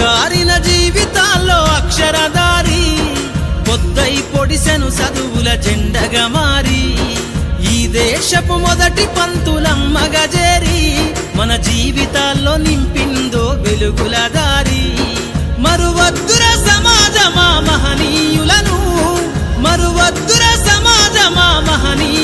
గారిన జీవితాల్లో అక్షరదారి పొద్దై పొడిసెను చదువుల జెండగా మారి. ఈ దేశపు మొదటి పంతులమ్మగా చేరి మన జీవితాల్లో నింపిందో వెలుగుల దారి. మరువద్దుర సమాజమా మహనీయులను మరువద్దుర సమాజమా మహనీయులను.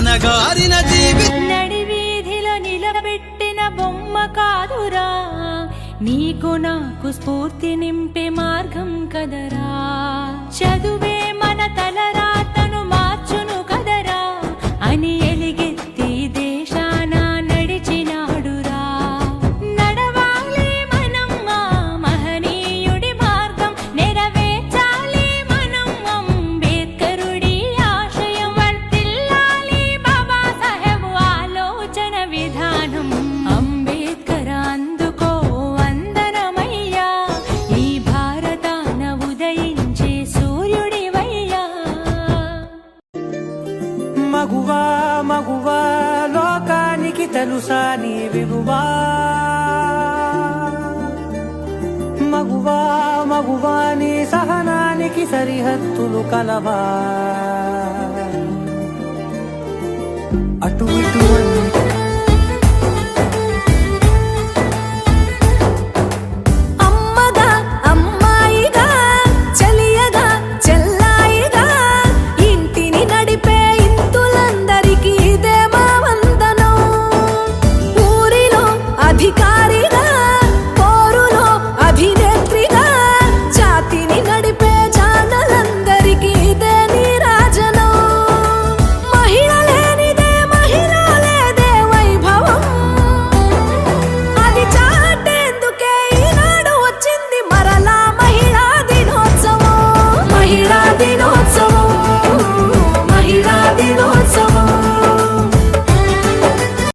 అనగారిన జీవి. నడి వీధిలో నిలబెట్టిన బొమ్మ కాదురా. నీకు నాకు స్ఫూర్తి నింపే మార్గం కదరా. చదువు మగువా లోకానికి తెలుసా నీ విలువా? మగువా మగువా నీ సహనానికి సరిహద్దులు కలవా? అటు ఇటు